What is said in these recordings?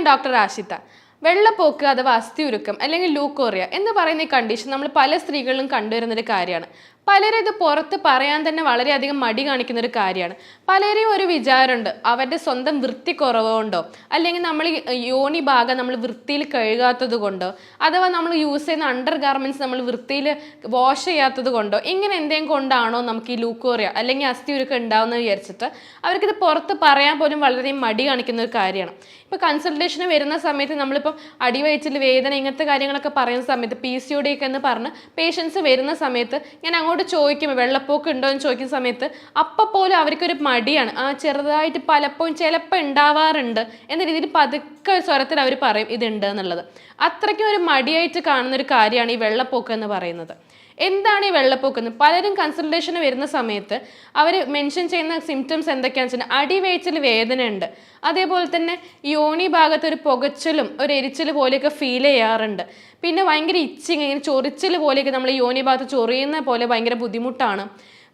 ഞാൻ ഡോക്ടർ ആഷിത്ത വെള്ളപ്പോക്ക് അഥവാ അസ്ഥിയുരുക്കം അല്ലെങ്കിൽ ലൂക്കോറിയ എന്ന് പറയുന്ന ഈ കണ്ടീഷൻ നമ്മൾ പല സ്ത്രീകളിലും കണ്ടുവരുന്നൊരു കാര്യമാണ്. പലരും ഇത് പുറത്ത് പറയാൻ തന്നെ വളരെയധികം മടി കാണിക്കുന്ന ഒരു കാര്യമാണ്. പലരെയും ഒരു വിചാരമുണ്ട് അവരുടെ സ്വന്തം വൃത്തി കുറവുകൊണ്ടോ അല്ലെങ്കിൽ നമ്മൾ യോനി ഭാഗം നമ്മൾ വൃത്തിയിൽ കഴുകാത്തത് കൊണ്ടോ അഥവാ നമ്മൾ യൂസ് ചെയ്യുന്ന അണ്ടർ ഗാർമെന്റ്സ് നമ്മൾ വൃത്തിയിൽ വാഷ് ചെയ്യാത്തത് കൊണ്ടോ ഇങ്ങനെ എന്തെങ്കിലും കൊണ്ടാണോ നമുക്ക് ഈ ലൂക്കോറിയ അല്ലെങ്കിൽ അസ്ഥി ഒരുക്കം ഉണ്ടാവുന്നത് വിചാരിച്ചിട്ട് അവർക്കിത് പുറത്ത് പറയാൻ പോലും വളരെ മടി കാണിക്കുന്ന ഒരു കാര്യമാണ്. ഇപ്പോൾ കൺസൾട്ടേഷന് വരുന്ന സമയത്ത് നമ്മളിപ്പം അടിവയച്ചിൽ വേദന ഇങ്ങനത്തെ കാര്യങ്ങളൊക്കെ പറയുന്ന സമയത്ത് പി സി ഒക്കെ എന്ന് പറഞ്ഞ് പേഷ്യൻസ് വരുന്ന സമയത്ത് ഞാൻ ചോദിക്കുമ്പോൾ വെള്ളപ്പൊക്കം ഉണ്ടോ? എന്ന് ചോദിക്കുന്ന സമയത്ത് അപ്പം പോലും അവർക്കൊരു മടിയാണ്. ആ ചെറുതായിട്ട് പലപ്പോഴും ചിലപ്പോൾ ഉണ്ടാവാറുണ്ട്. എന്ന രീതിയിൽ പതുക്കെ സ്വരത്തിൽ അവർ പറയും ഇതുണ്ട് എന്നുള്ളത്. അത്രയ്ക്കും ഒരു മടിയായിട്ട് കാണുന്ന ഒരു കാര്യമാണ് ഈ വെള്ളപ്പൊക്കം എന്ന് പറയുന്നത്. എന്താണ് ഈ വെള്ളപ്പൊക്കം പലരും കൺസൾട്ടേഷന് വരുന്ന സമയത്ത് അവർ മെൻഷൻ ചെയ്യുന്ന സിംറ്റംസ് എന്തൊക്കെയാണെന്ന് വെച്ചാൽ അടിവയറ്റിൽ വേദന ഉണ്ട്. അതേപോലെ തന്നെ യോനി ഭാഗത്ത് ഒരു പുകച്ചിലും ഒരു എരിച്ചിൽ പോലെയൊക്കെ ഫീൽ ചെയ്യാറുണ്ട്. പിന്നെ ഭയങ്കര ഇച്ചിങ് ഇങ്ങനെ ചൊറിച്ചിൽ പോലെയൊക്കെ നമ്മൾ യോനി ഭാഗത്ത് ചൊറിയുന്ന പോലെ ഭയങ്കര ബുദ്ധിമുട്ടാണ്.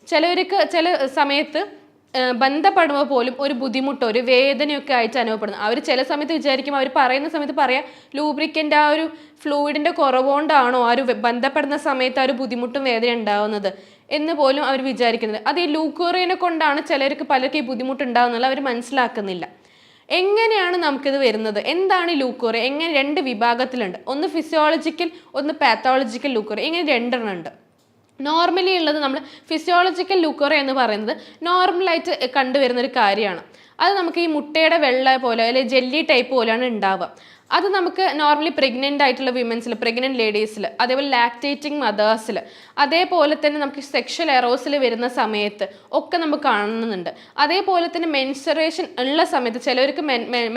ചിലവർക്ക് ചില സമയത്ത് ബന്ധപ്പെടുമ്പോൾ പോലും ഒരു ബുദ്ധിമുട്ടോ ഒരു വേദനയൊക്കെ ആയിട്ട് അനുഭവപ്പെടുന്നു. അവർ ചില സമയത്ത് വിചാരിക്കും അവർ പറയുന്ന സമയത്ത് പറയാം ലൂബ്രിക്കന്റെ ആ ഒരു ഫ്ലൂയിഡിന്റെ കുറവുകൊണ്ടാണോ ആ ഒരു ബന്ധപ്പെടുന്ന സമയത്ത് ആ ഒരു ബുദ്ധിമുട്ടും വേദന ഉണ്ടാവുന്നത്? എന്ന് പോലും അവർ വിചാരിക്കുന്നത്. അത് ഈ ലൂക്കോറിയനെ കൊണ്ടാണ് ചിലർക്ക് പലർക്കും ഈ ബുദ്ധിമുട്ട് ഉണ്ടാകുന്നത് അവർ മനസ്സിലാക്കുന്നില്ല. എങ്ങനെയാണ് നമുക്കിത് വരുന്നത്? എന്താണ് ലൂക്കോറിയ എങ്ങനെ രണ്ട് വിഭാഗത്തിലുണ്ട്? ഒന്ന് ഫിസിയോളജിക്കൽ ഒന്ന് പാത്തോളജിക്കൽ ലൂക്കോറിയ ഇങ്ങനെ രണ്ടെണ്ണം ഉണ്ട്. നോർമലി ഉള്ളത് നമ്മൾ ഫിസിയോളജിക്കൽ ലുക്കോറ എന്ന് പറയുന്നത് നോർമലായിട്ട് കണ്ടുവരുന്ന ഒരു കാര്യമാണ്. അത് നമുക്ക് ഈ മുട്ടയുടെ വെള്ള പോലെ അല്ലെങ്കിൽ ജെല്ലി ടൈപ്പ് പോലെയാണ് ഉണ്ടാവുക. അത് നമുക്ക് നോർമലി പ്രഗ്നന്റ് ആയിട്ടുള്ള വിമൻസിൽ പ്രഗ്നന്റ് ലേഡീസിൽ അതേപോലെ ലാക്ടേറ്റിംഗ് മദേഴ്സിൽ അതേപോലെ തന്നെ നമുക്ക് സെക്ഷൽ എറോസിൽ വരുന്ന സമയത്ത് ഒക്കെ നമുക്ക് കാണുന്നുണ്ട്. അതേപോലെ തന്നെ മെൻസറേഷൻ ഉള്ള സമയത്ത് ചിലവർക്ക്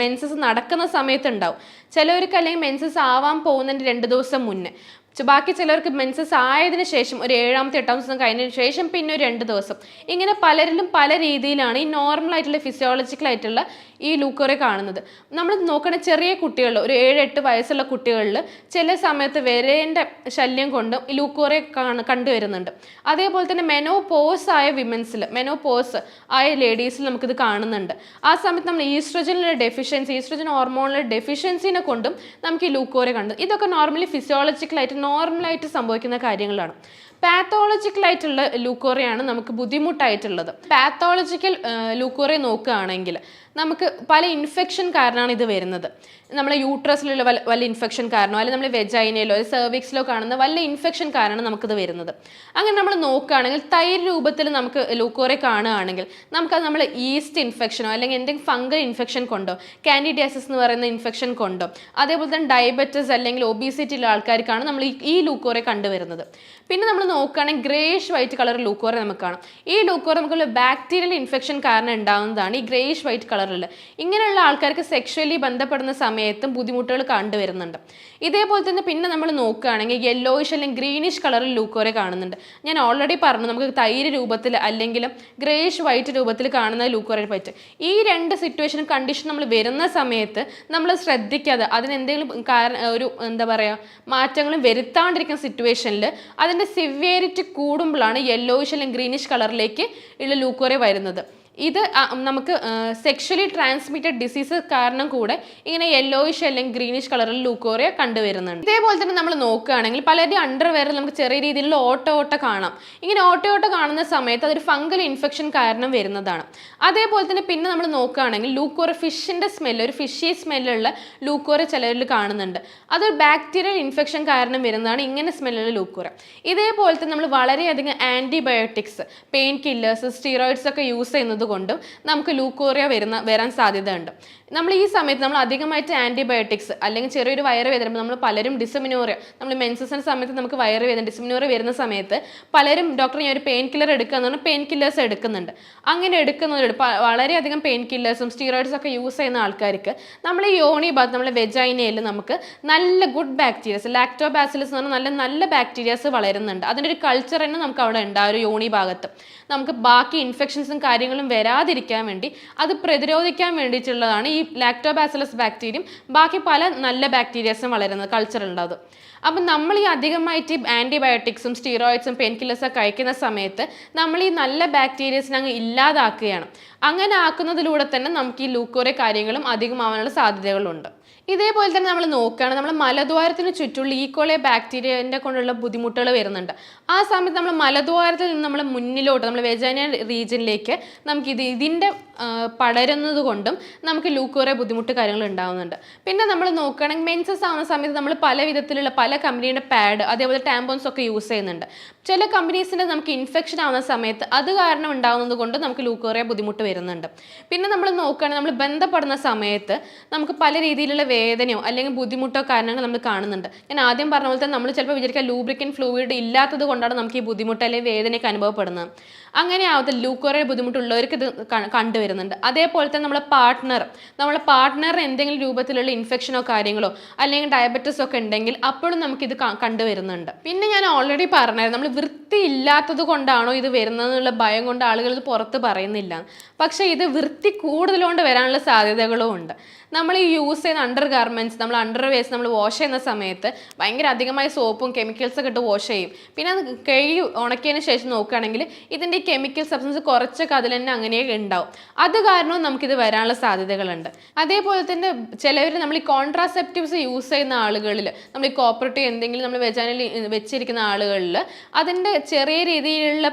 മെൻസസ് നടക്കുന്ന സമയത്ത് ഉണ്ടാവും. ചിലവർക്ക് അല്ലെങ്കിൽ മെൻസസ് ആവാൻ പോകുന്നതിന്റെ രണ്ട് ദിവസം മുന്നേ. ചെ- ബാക്കി ചിലർക്ക് മെൻസസ് ആയതിനു ശേഷം ഒരു ഏഴാമത്തെ എട്ടാം ദിവസം കഴിഞ്ഞതിന് ശേഷം പിന്നെ ഒരു രണ്ട് ദിവസം. ഇങ്ങനെ പലരിലും പല രീതിയിലാണ് ഈ നോർമൽ ആയിട്ടുള്ള ഫിസിയോളജിക്കൽ ആയിട്ടുള്ള ഈ ലൂക്കോറെ കാണുന്നത്. നമ്മൾ നോക്കണ ചെറിയ കുട്ടികളിൽ ഒരു ഏഴ് എട്ട് വയസ്സുള്ള കുട്ടികളിൽ ചില സമയത്ത് വരേന്റെ ശല്യം കൊണ്ട് ലൂക്കോറെ കാണ കണ്ടുവരുന്നുണ്ട് അതേപോലെ തന്നെ മെനോ പോസ് ആയ വിമൻസിൽ മെനോ പോസ് ആയ ലേഡീസിൽ നമുക്കിത് കാണുന്നുണ്ട്. ആ സമയത്ത് നമ്മൾ ഈസ്ട്രജനിലെ ഡെഫിഷ്യൻസി ഈസ്ട്രജൻ ഹോർമോണിലെ ഡെഫിഷ്യൻസിനെ കൊണ്ടും നമുക്ക് ഈ ലൂക്കോറെ കണ്ടു. ഇതൊക്കെ നോർമലി ഫിസിയോളജിക്കലായിട്ട് നോർമലായിട്ട് സംഭവിക്കുന്ന കാര്യങ്ങളാണ്. പാത്തോളജിക്കൽ ആയിട്ടുള്ള ലൂക്കോറിയാണ് നമുക്ക് ബുദ്ധിമുട്ടായിട്ടുള്ളത്. പാത്തോളജിക്കൽ ലൂക്കോറിയ നോക്കുകയാണെങ്കിൽ നമുക്ക് പല ഇൻഫെക്ഷൻ കാരണമാണ് ഇത് വരുന്നത്. നമ്മളെ യൂട്രസിലുള്ള വല്ല വല്ല ഇൻഫെക്ഷൻ കാരണോ അല്ലെങ്കിൽ നമ്മൾ വെജൈനയിലോ സെർവിക്സിലോ കാണുന്ന വല്ല ഇൻഫെക്ഷൻ കാരണമാണ് നമുക്കിത് വരുന്നത്. അങ്ങനെ നമ്മൾ നോക്കുകയാണെങ്കിൽ തൈര് രൂപത്തിൽ നമുക്ക് ലൂക്കോറെ കാണുകയാണെങ്കിൽ നമുക്കത് നമ്മൾ ഈസ്റ്റ് ഇൻഫെക്ഷനോ അല്ലെങ്കിൽ എന്തെങ്കിലും ഫംഗൽ ഇൻഫെക്ഷൻ കൊണ്ടോ കാൻഡിഡിയാസിസ് എന്ന് പറയുന്ന ഇൻഫെക്ഷൻ കൊണ്ടോ അതേപോലെ തന്നെ ഡയബറ്റിസ് അല്ലെങ്കിൽ ഒബീസിറ്റി ഉള്ള ആൾക്കാർക്കാണ് നമ്മൾ ഈ- ലൂക്കോറെ കണ്ടുവരുന്നത്. പിന്നെ നമ്മൾ നോക്കുകയാണെങ്കിൽ ഗ്രേഷ് വൈറ്റ് കളർ ലൂക്കോറെ നമുക്ക് കാണാം. ഈ ലൂക്കോറെ നമുക്ക് ബാക്ടീരിയൽ ഇൻഫെക്ഷൻ കാരണം ഉണ്ടാകുന്നതാണ് ഈ ഗ്രേഷ് വൈറ്റ് കളറിൽ ഇങ്ങനെയുള്ള ആൾക്കാർക്ക് സെക്ഷലി ബന്ധപ്പെടുന്ന സമയത്തും ബുദ്ധിമുട്ടുകൾ കണ്ടുവരുന്നുണ്ട്. ഇതേപോലെ തന്നെ പിന്നെ നമ്മൾ നോക്കുകയാണെങ്കിൽ യെല്ലോയിഷ് അല്ലെങ്കിൽ ഗ്രീനിഷ് കളറിൽ ലൂക്കോറെ കാണുന്നുണ്ട്. ഞാൻ ഓൾറെഡി പറഞ്ഞു നമുക്ക് തൈര് രൂപത്തിൽ അല്ലെങ്കിൽ ഗ്രേഷ് വൈറ്റ് രൂപത്തിൽ കാണുന്ന ലൂക്കോറെ പറ്റും. ഈ രണ്ട് സിറ്റുവേഷൻ കണ്ടീഷൻ നമ്മൾ വരുന്ന സമയത്ത് നമ്മൾ ശ്രദ്ധിക്കാതെ അതിനെന്തെങ്കിലും കാരണം ഒരു എന്താ പറയുക മാറ്റങ്ങളും വരുത്താണ്ടിരിക്കുന്ന സിറ്റുവേഷനിൽ അതിന്റെ സിവിയറിറ്റി കൂടുമ്പോഴാണ് യെല്ലോയിഷ് അല്ലെങ്കിൽ ഗ്രീനിഷ് കളറിലേക്ക് ഉള്ള ലൂക്കോറെ വരുന്നത്. ഇത് നമുക്ക് സെക്ഷലി ട്രാൻസ്മിറ്റഡ് ഡിസീസ് കാരണം കൂടെ ഇങ്ങനെ യെല്ലോയിഷ് അല്ലെങ്കിൽ ഗ്രീനിഷ് കളറിൽ ലൂക്കോറിയ കണ്ടുവരുന്നുണ്ട്. ഇതേപോലെ തന്നെ നമ്മൾ നോക്കുകയാണെങ്കിൽ പലരുടെയും അണ്ടർവെയറിൽ നമുക്ക് ചെറിയ രീതിയിലുള്ള ഓട്ടോ ഓട്ട കാണാം. ഇങ്ങനെ ഓട്ടോ ഓട്ട കാണുന്ന സമയത്ത് അതൊരു ഫംഗൽ ഇൻഫെക്ഷൻ കാരണം വരുന്നതാണ്. അതേപോലെ തന്നെ പിന്നെ നമ്മൾ നോക്കുകയാണെങ്കിൽ ലൂക്കോറ ഫിഷിന്റെ സ്മെല്ല് ഒരു ഫിഷി സ്മെല്ലുള്ള ലൂക്കോറ ചിലരിൽ കാണുന്നുണ്ട്. അതൊരു ബാക്ടീരിയൽ ഇൻഫെക്ഷൻ കാരണം വരുന്നതാണ് ഇങ്ങനെ സ്മെല്ലുള്ള ലൂക്കോറ ഇതേപോലെ തന്നെ നമ്മൾ വളരെയധികം ആന്റിബയോട്ടിക്സ് പെയിൻ കില്ലേഴ്സ് സ്റ്റീറോയിഡ്സ് ഒക്കെ യൂസ് ചെയ്യുന്നത് കൊണ്ടും നമുക്ക് ലൂക്കോറിയ വരുന്ന വരാൻ സാധ്യതയുണ്ട്. നമ്മൾ ഈ സമയത്ത് നമ്മൾ അധികമായിട്ട് ആന്റിബയോട്ടിക്സ് അല്ലെങ്കിൽ ചെറിയൊരു വയറ് വേദന നമ്മൾ പലരും ഡിസമിനോറിയ നമ്മൾ മെൻസസിന്റെ സമയത്ത് നമുക്ക് വയറ് വേദന ഡിസമിനോറിയ വരുന്ന സമയത്ത് പലരും ഡോക്ടർ ഞാൻ ഒരു പെയിൻ കില്ലർ എടുക്കുക എന്ന് പറഞ്ഞാൽ പെയിൻ കില്ലേഴ്സ് എടുക്കുന്നുണ്ട്. അങ്ങനെ എടുക്കുന്നവരുണ്ട് പ- വളരെയധികം പെയിൻ കില്ലേഴ്സും സ്റ്റീറോയിഡ്സ് ഒക്കെ യൂസ് ചെയ്യുന്ന ആൾക്കാർക്ക് നമ്മൾ ഈ യോണി ഭാഗത്ത് നമ്മൾ വെജൈനയിൽ നമുക്ക് നല്ല ഗുഡ് ബാക്ടീരിയസ് ലാക്ടോബാസിലസ് എന്ന് പറഞ്ഞാൽ നല്ല നല്ല ബാക്ടീരിയാസ് വളരുന്നുണ്ട്. അതിന്റെ ഒരു കൾച്ചർ തന്നെ നമുക്ക് അവിടെ ഉണ്ട് ആ ഒരു യോണി ഭാഗത്ത്. നമുക്ക് ബാക്കി ഇൻഫെക്ഷൻസും കാര്യങ്ങളും വരാതിരിക്കാൻ വേണ്ടി അത് പ്രതിരോധിക്കാൻ വേണ്ടിയിട്ടുള്ളതാണ് ഈ ലാക്ടോബാസിലസ് ബാക്ടീരിയം ബാക്കി പല നല്ല ബാക്ടീരിയസും വളരുന്നത് ഉണ്ടാവും അപ്പം നമ്മൾ ഈ അധികമായിട്ട് ഈ ആന്റിബയോട്ടിക്സും സ്റ്റീറോയിഡ്സും പെയിൻ കില്ലേഴ്സൊക്കെ കഴിക്കുന്ന സമയത്ത് നമ്മൾ ഈ നല്ല ബാക്ടീരിയസിനെ അങ്ങ് ഇല്ലാതാക്കുകയാണ്. അങ്ങനെ ആക്കുന്നതിലൂടെ തന്നെ നമുക്ക് ഈ ലൂക്കോറെ കാര്യങ്ങളും അധികമാവാനുള്ള സാധ്യതകളുണ്ട്. ഇതേപോലെ തന്നെ നമ്മൾ നോക്കുകയാണ് നമ്മൾ മലദ്വാരത്തിന് ചുറ്റുള്ള ഈക്കോളെ ബാക്ടീരിയന്റെ കൊണ്ടുള്ള ബുദ്ധിമുട്ടുകൾ വരുന്നുണ്ട്. ആ സമയത്ത് നമ്മൾ മലദ്വാരത്തിൽ നിന്ന് നമ്മൾ മുന്നിലോട്ട് നമ്മൾ വെജാനിയ റീജിയനിലേക്ക് നമുക്ക് ഇത് ഇതിന്റെ പടരുന്നത് കൊണ്ടും നമുക്ക് ലൂക്കോറെ ബുദ്ധിമുട്ട് കാര്യങ്ങൾ ഉണ്ടാകുന്നുണ്ട് പിന്നെ നമ്മൾ നോക്കുകയാണെങ്കിൽ മെൻസസ് ആവുന്ന സമയത്ത് നമ്മൾ പല വിധത്തിലുള്ള പല കമ്പനിയുടെ പാഡ് അതേപോലെ ടാമ്പോൺസ് ഒക്കെ യൂസ് ചെയ്യുന്നുണ്ട്. ചില കമ്പനീസിന്റെ നമുക്ക് ഇൻഫെക്ഷൻ ആവുന്ന സമയത്ത് അത് കാരണം ഉണ്ടാകുന്നത് കൊണ്ട് നമുക്ക് ലൂക്കോറിയ ബുദ്ധിമുട്ട് വരുന്നുണ്ട്. പിന്നെ നമ്മൾ നോക്കുകയാണെങ്കിൽ നമ്മൾ ബന്ധപ്പെടുന്ന സമയത്ത് നമുക്ക് പല രീതിയിലുള്ള വേദനയോ അല്ലെങ്കിൽ ബുദ്ധിമുട്ടോ കാരണങ്ങൾ നമ്മൾ കാണുന്നുണ്ട്. ഞാൻ ആദ്യം പറഞ്ഞ പോലെ തന്നെ നമ്മൾ ചിലപ്പോൾ വിചാരിക്കുക ലൂബ്രിക്കൻ ഫ്ലൂയിഡ് ഇല്ലാത്തത് കൊണ്ടാണ് നമുക്ക് ഈ ബുദ്ധിമുട്ട് അല്ലെങ്കിൽ വേദനയൊക്കെ അനുഭവപ്പെടുന്നത്. അങ്ങനെ ആവത്തെ ലൂക്കോറിയ ബുദ്ധിമുട്ടുള്ളവർക്ക് ഇത് കണ്ടുവരുന്നുണ്ട്. അതേപോലെ തന്നെ നമ്മളെ പാർട്ട്ണർ നമ്മളെ പാർട്ട്ണറിന് എന്തെങ്കിലും രൂപത്തിലുള്ള ഇൻഫെക്ഷനോ കാര്യങ്ങളോ അല്ലെങ്കിൽ ഡയബറ്റീസോ ഒക്കെ ഉണ്ടെങ്കിൽ അപ്പോഴും നമുക്കിത് കണ്ടുവരുന്നുണ്ട്. പിന്നെ ഞാൻ ഓൾറെഡി പറഞ്ഞായിരുന്നു നമ്മൾ വൃത്തിയില്ലാത്തത് കൊണ്ടാണോ ഇത് വരുന്നതെന്നുള്ള ഭയം കൊണ്ട് ആളുകൾ ഇത് പുറത്ത് പറയുന്നില്ല. പക്ഷേ ഇത് വൃത്തി കൂടുതലുകൊണ്ട് വരാനുള്ള സാധ്യതകളും ഉണ്ട്. നമ്മൾ ഈ യൂസ് ചെയ്യുന്ന അണ്ടർ ഗാർമെന്റ്സ് നമ്മൾ അണ്ടർ വേസ് നമ്മൾ വാഷ് ചെയ്യുന്ന സമയത്ത് ഭയങ്കര അധികമായ സോപ്പും കെമിക്കൽസൊക്കെ ഇട്ട് വാഷ് ചെയ്യും. പിന്നെ അത് കഴുകി ഉണക്കിയതിന് ശേഷം നോക്കുകയാണെങ്കിൽ ഇതിന്റെ ഈ കെമിക്കൽ സബ്സ്റ്റൻസ് കുറച്ചൊക്കെ അതിൽ തന്നെ അങ്ങനെ ഉണ്ടാവും. അത് കാരണവും നമുക്കിത് വരാനുള്ള സാധ്യതകളുണ്ട്. അതേപോലെ തന്നെ ചിലവർ നമ്മൾ ഈ കോൺട്രാസെപ്റ്റീവ്സ് യൂസ് ചെയ്യുന്ന ആളുകളിൽ നമ്മൾ ഈ കോപ്പറേറ്റീവ് എന്തെങ്കിലും നമ്മൾ വെജാനിൽ വെച്ചിരിക്കുന്ന ആളുകളിൽ അതിന്റെ ചെറിയ രീതിയിലുള്ള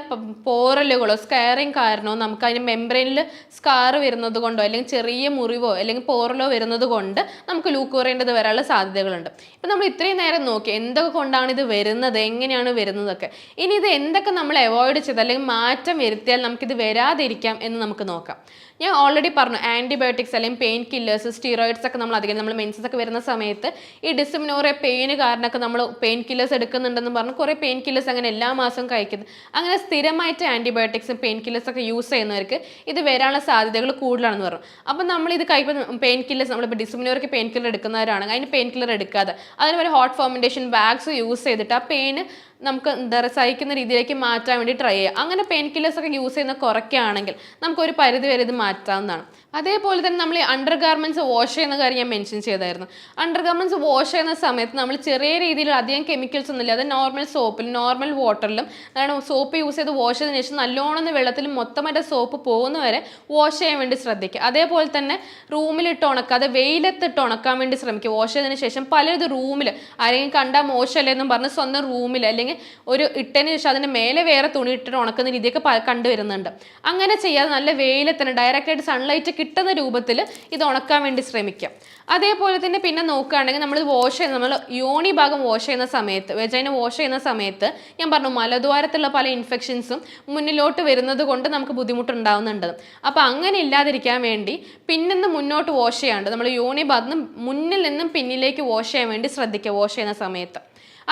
പോറലുകളോ സ്കയറിങ് കാരണമോ നമുക്ക് അതിന്റെ മെംബ്രെയിനിൽ സ്കാർ വരുന്നത് കൊണ്ടോ അല്ലെങ്കിൽ ചെറിയ മുറിവോ അല്ലെങ്കിൽ പോറലോ വരുന്നത് കൊണ്ട് നമുക്ക് ലൂക്കോറേണ്ടത് വരാനുള്ള സാധ്യതകളുണ്ട്. ഇപ്പം നമ്മൾ ഇത്രയും നേരം നോക്കി എന്തൊക്കെ കൊണ്ടാണ് ഇത് വരുന്നത് എങ്ങനെയാണ് വരുന്നതൊക്കെ. ഇനി ഇത് എന്തൊക്കെ നമ്മൾ അവോയ്ഡ് ചെയ്ത് അല്ലെങ്കിൽ മാറ്റം വരുത്തിയാൽ നമുക്കിത് വരാതിരിക്കാം എന്ന് നമുക്ക് നോക്കാം. ഞാൻ ഓൾറെഡി പറഞ്ഞു ആന്റിബയോട്ടിക്സ് അല്ലെങ്കിൽ പെയിൻ കില്ലേഴ്സ് സ്റ്റീറോയിഡ്സ് ഒക്കെ നമ്മൾ അധികം നമ്മൾ മെൻസസ് ഒക്കെ വരുന്ന സമയത്ത് ഈ ഡിസിമിനോറിയ പെയിന് കാരണമൊക്കെ നമ്മൾ പെയിൻ കില്ലേഴ്സ് എടുക്കുന്നുണ്ടെന്ന് പറഞ്ഞ് കുറേ പെയിൻ കില്ലേഴ്സ് അങ്ങനെ എല്ലാ മാസവും കഴിക്കുന്നത് അങ്ങനെ സ്ഥിരമായിട്ട് ആന്റിബയോട്ടിക്സും പെയിൻ കില്ലേഴ്സ് ഒക്കെ യൂസ് ചെയ്യുന്നവർക്ക് ഇത് വരാനുള്ള സാധ്യതകൾ കൂടുതലാണെന്ന് പറഞ്ഞു. അപ്പം നമ്മൾ ഇത് കഴിക്കുമ്പോൾ പെയിൻ കില്ലേഴ്സ് നമ്മളിപ്പോൾ ഡിസിമിനോറിക്ക് പെയിൻ കില്ലർ എടുക്കുന്നവരാണെങ്കിൽ അതിന് പെയിൻ കില്ലർ എടുക്കാതെ അതിന് ഒരു ഹോട്ട് ഫോമിന്റേഷൻ ബാഗ്സ് യൂസ് ചെയ്തിട്ട് ആ പെയിന് നമുക്ക് എന്താ സഹിക്കുന്ന രീതിയിലേക്ക് മാറ്റാൻ വേണ്ടി ട്രൈ ചെയ്യുക അങ്ങനെ പെയിൻ കില്ലേഴ്സ് ഒക്കെ യൂസ് ചെയ്യുന്ന കുറയ്ക്കുകയാണെങ്കിൽ നമുക്കൊരു പരിധി വരെ ഇത് മാറ്റാവുന്നതാണ്. അതേപോലെ തന്നെ നമ്മൾ അണ്ടർ ഗാർമെന്റ്സ് വാഷ് ചെയ്യുന്ന കാര്യം ഞാൻ മെൻഷൻ ചെയ്തായിരുന്നു. അണ്ടർ ഗാർമെന്റ്സ് വാഷ് ചെയ്യുന്ന സമയത്ത് നമ്മൾ ചെറിയ രീതിയിൽ അധികം കെമിക്കൽസ് ഒന്നുമില്ല. അത് നോർമൽ സോപ്പിലും നോർമൽ വാട്ടറിലും അതാണ് സോപ്പ് യൂസ് ചെയ്ത് വാഷ് ചെയ്തതിന് ശേഷം നല്ലോണം വെള്ളത്തിൽ മൊത്തമായിട്ട് സോപ്പ് പോകുന്നവരെ വാഷ് ചെയ്യാൻ വേണ്ടി ശ്രദ്ധിക്കുക. അതേപോലെ തന്നെ റൂമിലിട്ട് ഉണക്കാതെ വെയിലത്തിട്ട് ഉണക്കാൻ വേണ്ടി ശ്രമിക്കുക. വാഷ് ചെയ്തതിന് ശേഷം പലരും റൂമിൽ ആരെങ്കിലും കണ്ടാൽ മോശമല്ലേ എന്നും പറഞ്ഞ് സ്വന്തം റൂമിൽ അല്ലെങ്കിൽ ഒരു ഇട്ടതിന് ശേഷം അതിന്റെ മേലെ വേറെ തുണി ഇട്ടിട്ട് ഉണക്കുന്ന രീതിയൊക്കെ കണ്ടുവരുന്നുണ്ട്. അങ്ങനെ ചെയ്യാതെ നല്ല വെയിലത്തിന് ഡയറക്റ്റായിട്ട് സൺലൈറ്റ് കിട്ടുന്ന രൂപത്തിൽ ഇത് ഉണക്കാൻ വേണ്ടി ശ്രമിക്കാം. അതേപോലെ തന്നെ പിന്നെ നോക്കുകയാണെങ്കിൽ നമ്മൾ വാഷ് ചെയ്യുന്ന നമ്മൾ യോണി ഭാഗം വാഷ് ചെയ്യുന്ന സമയത്ത് വെജൈന വാഷ് ചെയ്യുന്ന സമയത്ത് ഞാൻ പറഞ്ഞു മലദ്വാരത്തുള്ള പല ഇൻഫെക്ഷൻസും മുന്നിലോട്ട് വരുന്നത് കൊണ്ട് നമുക്ക് ബുദ്ധിമുട്ടുണ്ടാവുന്നുണ്ട്. അപ്പോൾ അങ്ങനെ ഇല്ലാതിരിക്കാൻ വേണ്ടി പിന്നിന്ന് മുന്നോട്ട് വാഷ് ചെയ്യാണ്ട് നമ്മൾ യോണി ഭാഗത്ത് മുന്നിൽ നിന്നും പിന്നിലേക്ക് വാഷ് ചെയ്യാൻ വേണ്ടി ശ്രദ്ധിക്കുക വാഷ് ചെയ്യുന്ന സമയത്ത്.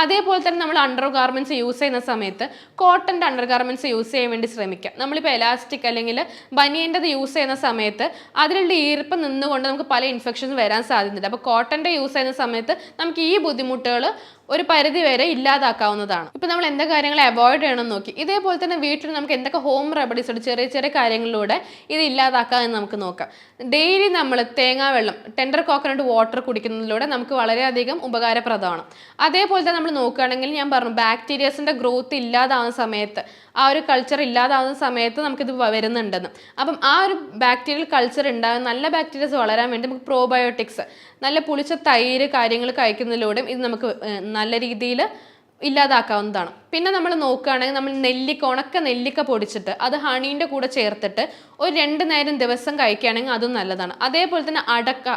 അതേപോലെ തന്നെ നമ്മൾ അണ്ടർ ഗാർമെന്റ്സ് യൂസ് ചെയ്യുന്ന സമയത്ത് കോട്ടന്റെ അണ്ടർ ഗാർമെന്റ്സ് യൂസ് ചെയ്യാൻ വേണ്ടി ശ്രമിക്കുക നമ്മളിപ്പോൾ എലാസ്റ്റിക് അല്ലെങ്കിൽ ബനിയന്റെത് യൂസ് ചെയ്യുന്ന സമയത്ത് അതിലുള്ള ഈർപ്പം നിന്നുകൊണ്ട് നമുക്ക് പല ഇൻഫെക്ഷൻസ് വരാൻ സാധ്യതയുണ്ട്. അപ്പോൾ കോട്ടന്റെ യൂസ് ചെയ്യുന്ന സമയത്ത് നമുക്ക് ഈ ബുദ്ധിമുട്ടുകൾ ഒരു പരിധി വരെ ഇല്ലാതാക്കാവുന്നതാണ്. ഇപ്പം നമ്മൾ എന്തൊക്കെ കാര്യങ്ങൾ അവോയ്ഡ് ചെയ്യണം നോക്കി. ഇതേപോലെ തന്നെ വീട്ടിൽ നമുക്ക് എന്തൊക്കെ ഹോം റെമഡീസ് ഉണ്ട് ചെറിയ ചെറിയ കാര്യങ്ങളിലൂടെ ഇത് ഇല്ലാതാക്കാം എന്ന് നമുക്ക് നോക്കാം. ഡെയിലി നമ്മൾ തേങ്ങാ വെള്ളം ടെൻഡർ കോക്കനട്ട് വാട്ടർ കുടിക്കുന്നതിലൂടെ നമുക്ക് വളരെയധികം ഉപകാരപ്രദമാണ്. അതേപോലെ തന്നെ നമ്മൾ നോക്കുകയാണെങ്കിൽ ഞാൻ പറഞ്ഞു ബാക്ടീരിയസിന്റെ ഗ്രോത്ത് ഇല്ലാതാവുന്ന സമയത്ത് ആ ഒരു കൾച്ചർ ഇല്ലാതാവുന്ന സമയത്ത് നമുക്കിത് വരുന്നുണ്ടെന്ന്. അപ്പം ആ ഒരു ബാക്ടീരിയൽ കൾച്ചർ ഉണ്ടാകുന്ന നല്ല ബാക്ടീരിയസ് വളരാൻ വേണ്ടി നമുക്ക് പ്രോബയോട്ടിക്സ് നല്ല പുളിച്ച തൈര് കാര്യങ്ങൾ കഴിക്കുന്നതിലൂടെയും ഇത് നമുക്ക് നല്ല രീതിയിൽ ഇല്ലാതാക്കാവുന്നതാണ്. പിന്നെ നമ്മൾ നോക്കുകയാണെങ്കിൽ നമ്മൾ നെല്ലിക്ക ഉണക്ക നെല്ലിക്ക പൊടിച്ചിട്ട് അത് ഹണീന്റെ കൂടെ ചേർത്തിട്ട് ഒരു രണ്ട് നേരം ദിവസം കഴിക്കുകയാണെങ്കിൽ അതും നല്ലതാണ്. അതേപോലെ തന്നെ അടക്ക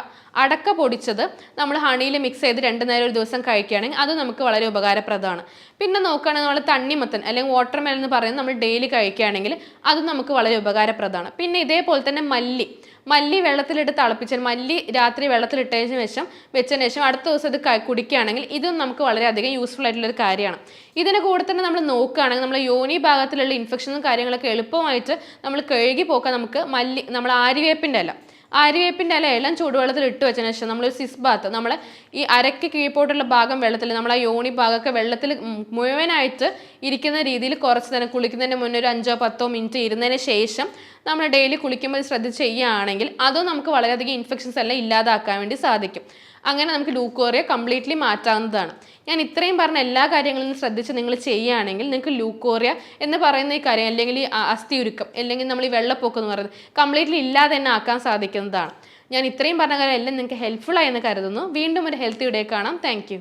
അടക്ക പൊടിച്ചത് നമ്മൾ ഹണിയിൽ മിക്സ് ചെയ്ത് രണ്ട് നേരം ഒരു ദിവസം കഴിക്കുകയാണെങ്കിൽ അത് നമുക്ക് വളരെ ഉപകാരപ്രദമാണ്. പിന്നെ നോക്കുകയാണെങ്കിൽ നമ്മൾ തണ്ണിമത്തൻ അല്ലെങ്കിൽ വാട്ടർ മെലൻ എന്ന് പറയുന്നത് നമ്മൾ ഡെയിലി കഴിക്കുകയാണെങ്കിൽ അത് നമുക്ക് വളരെ ഉപകാരപ്രദമാണ്. പിന്നെ ഇതേപോലെ തന്നെ മല്ലി മല്ലി വെള്ളത്തിലിട്ട് തിളപ്പിച്ചാൽ മല്ലി രാത്രി വെള്ളത്തിലിട്ടതിന് ശേഷം വെച്ചതിന് ശേഷം അടുത്ത ദിവസം ഇത് കുടിക്കുകയാണെങ്കിൽ ഇതും നമുക്ക് വളരെയധികം യൂസ്ഫുൾ ആയിട്ടുള്ള ഒരു കാര്യമാണ്. ഇതിന് കൂടെ തന്നെ നമ്മൾ നോക്കുകയാണെങ്കിൽ നമ്മൾ യോനി ഭാഗത്തിലുള്ള ഇൻഫെക്ഷനും കാര്യങ്ങളൊക്കെ എളുപ്പമായിട്ട് നമ്മൾ കഴുകി പോക്കാൻ നമുക്ക് മല്ലി നമ്മൾ ആര്യവേപ്പിന്റെ അല്ല ആര്യവേപ്പിന്റെ അല്ല എല്ലാം ചൂടുവെള്ളത്തിൽ ഇട്ട് വെച്ചതിന് ശേഷം നമ്മൾ സിസ് ബാത്ത് നമ്മൾ ഈ അരയ്ക്ക് കീഴ്പോട്ടുള്ള ഭാഗം വെള്ളത്തിൽ നമ്മൾ ആ യോണി ഭാഗമൊക്കെ വെള്ളത്തിൽ മുഴുവനായിട്ട് ഇരിക്കുന്ന രീതിയിൽ കുറച്ച് നേരം കുളിക്കുന്നതിന് മുന്നേ ഒരു അഞ്ചോ പത്തോ മിനിറ്റ് ഇരുന്നതിന് ശേഷം നമ്മൾ ഡെയിലി കുളിക്കുമ്പോൾ ശ്രദ്ധിച്ച് ചെയ്യുകയാണെങ്കിൽ അതും നമുക്ക് വളരെയധികം ഇൻഫെക്ഷൻസ് എല്ലാം ഇല്ലാതാക്കാൻ വേണ്ടി സാധിക്കും. അങ്ങനെ നമുക്ക് ലൂക്കോറിയ കംപ്ലീറ്റ്ലി മാറ്റാവുന്നതാണ്. ഞാൻ ഇത്രയും പറഞ്ഞ എല്ലാ കാര്യങ്ങളും ശ്രദ്ധിച്ച് നിങ്ങൾ ചെയ്യുകയാണെങ്കിൽ നിങ്ങൾക്ക് ലൂക്കോറിയ എന്ന് പറയുന്ന ഈ കാര്യം അല്ലെങ്കിൽ ഈ അസ്ഥി ഉരുക്കം അല്ലെങ്കിൽ നമ്മൾ ഈ വെള്ളപ്പൊക്കം എന്ന് പറയുന്നത് കംപ്ലീറ്റ്ലി ഇല്ലാതെ തന്നെ ആക്കാൻ സാധിക്കുന്നതാണ്. ഞാൻ ഇത്രയും പറഞ്ഞ കാര്യം എല്ലാം നിങ്ങൾക്ക് ഹെൽപ്ഫുൾ ആയി എന്ന് കരുതുന്നു. വീണ്ടും ഒരു ഹെൽത്തി ഇടയിൽ കാണാം. താങ്ക്